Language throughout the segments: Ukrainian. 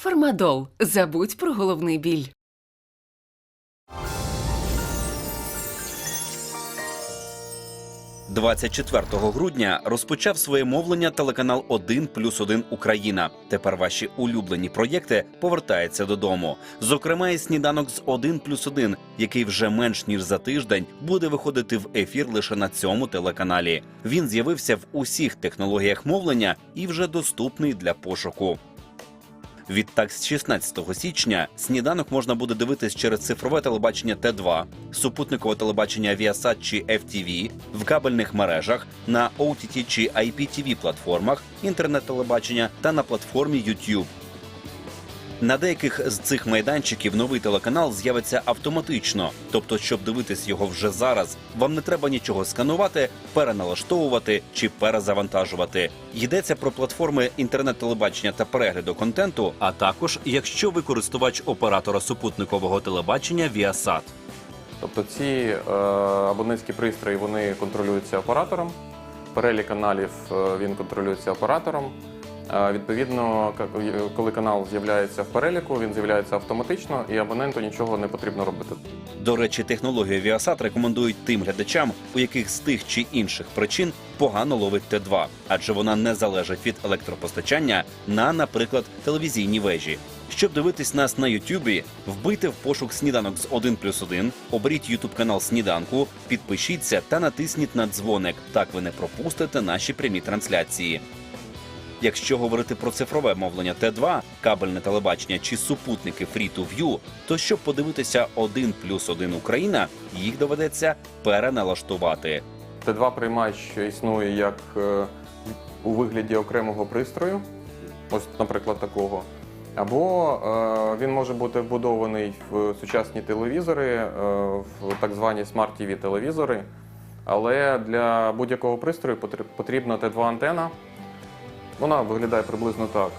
Фармадол. Забудь про головний біль. – 24 грудня розпочав своє мовлення телеканал 1 плюс 1 Україна. Тепер ваші улюблені проєкти повертаються додому. Зокрема, і сніданок з 1 плюс 1, який вже менш ніж за тиждень буде виходити в ефір лише на цьому телеканалі. Він з'явився в усіх технологіях мовлення і вже доступний для пошуку. Відтак, з 16 січня сніданок можна буде дивитись через цифрове телебачення Т2, супутникове телебачення Viasat чи FTV, в кабельних мережах, на OTT чи IPTV платформах, інтернет-телебачення та на платформі YouTube. На деяких з цих майданчиків новий телеканал з'явиться автоматично. Тобто, щоб дивитись його вже зараз, вам не треба нічого сканувати, переналаштовувати чи перезавантажувати. Йдеться про платформи інтернет-телебачення та перегляду контенту, а також якщо ви користувач оператора супутникового телебачення Viasat. Тобто ці е, абонентські пристрої вони контролюються оператором. Перелік каналів е, він контролюється оператором. Е, відповідно, к- коли канал з'являється в переліку, він з'являється автоматично, і абоненту нічого не потрібно робити. До речі, технологію Viasat рекомендують тим глядачам, у яких з тих чи інших причин погано ловить Т2, адже вона не залежить від електропостачання на, наприклад, телевізійні вежі. Щоб дивитись нас на Ютубі, вбийте в пошук сніданок з 1 плюс 1, оберіть Ютуб канал Сніданку, підпишіться та натисніть на дзвоник. Так ви не пропустите наші прямі трансляції. Якщо говорити про цифрове мовлення Т2, кабельне телебачення чи супутники Free to View, то щоб подивитися 1 плюс 1 Україна, їх доведеться переналаштувати. Т2 приймач існує як е, у вигляді окремого пристрою, ось, наприклад, такого. Або е, він може бути вбудований в сучасні телевізори, е, в так звані смарт tv телевізори. Але для будь-якого пристрою потрібна Т2 антена. Вона виглядає приблизно так.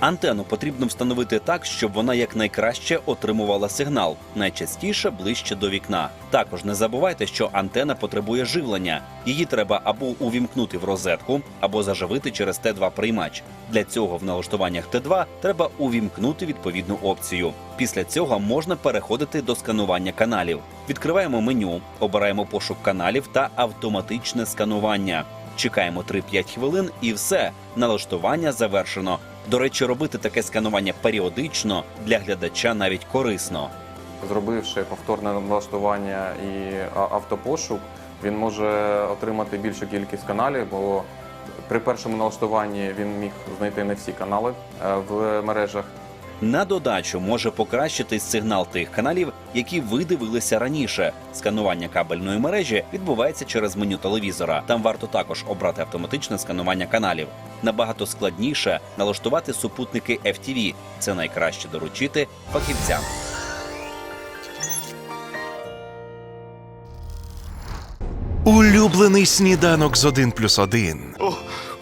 Антенну потрібно встановити так, щоб вона якнайкраще отримувала сигнал, найчастіше ближче до вікна. Також не забувайте, що антена потребує живлення. Її треба або увімкнути в розетку, або заживити через Т2 приймач. Для цього в налаштуваннях Т2 треба увімкнути відповідну опцію. Після цього можна переходити до сканування каналів. Відкриваємо меню, обираємо пошук каналів та автоматичне сканування. Чекаємо 3-5 хвилин і все, налаштування завершено. До речі, робити таке сканування періодично для глядача навіть корисно. Зробивши повторне налаштування і автопошук, він може отримати більшу кількість каналів, бо при першому налаштуванні він міг знайти не всі канали е, в мережах. На додачу може покращити сигнал тих каналів, які ви дивилися раніше. Сканування кабельної мережі відбувається через меню телевізора. Там варто також обрати автоматичне сканування каналів. Набагато складніше налаштувати супутники FTV. Це найкраще доручити фахівцям. Улюблений сніданок з 1 плюс 1.